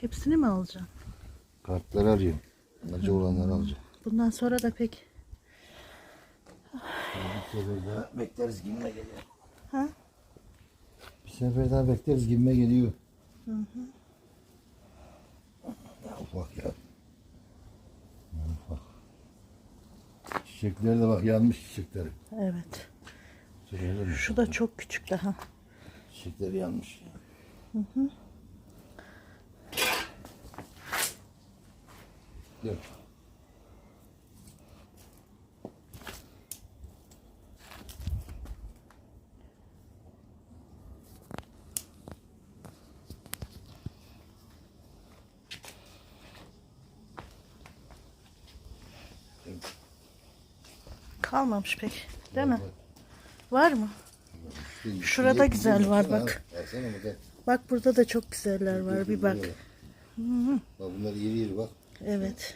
Hepsini mi alacaksın? Kartları arıyorum. Acı olanları alacağım. Bundan sonra da pek. Bir sefer daha bekleriz gibime geliyor. Ha? Bir sefer daha bekleriz gibime geliyor. Ya ufak ya. Ya ufak. Çiçekler de bak yanmış çiçekleri. Evet. Şuraya da Şu da çok küçük daha. Çiçekleri yanmış. Gel. Kalmamış pek. Değil mi? Var mı? Şurada güzel var bak. Bak burada da çok güzeller var. Bir bak. Bak bunlar iri iri bak. Evet.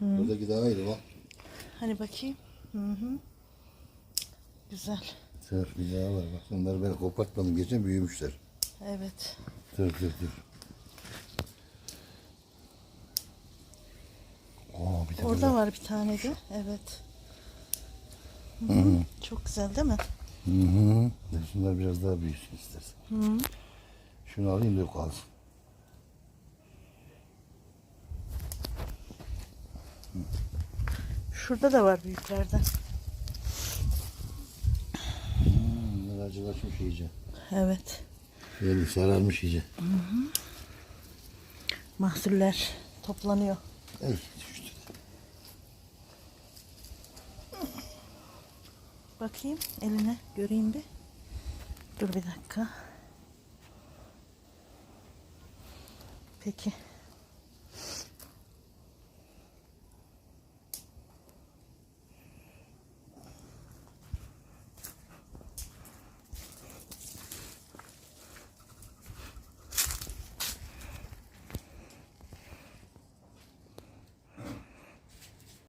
Buradaki daha iri bak. Hani bakayım. Hı hı. Güzel. Sır bir daha var bak. Bunları ben kopartmadım. Geçen büyümüşler. Evet. Dur dur dur. Oo, bir de Orada var bir tane de. Evet. Hı hı. Çok güzel değil mi? Hı hı. Şunlar biraz daha büyüsün istersen. Şunu alayım da kalsın. Şurada da var büyüklerden. Bunlar acılaşmış iyice. Evet. Yeni sararmış iyice. Mahsuller toplanıyor. Ey düştü. Bakayım eline göreyim bir. Dur bir dakika. Peki.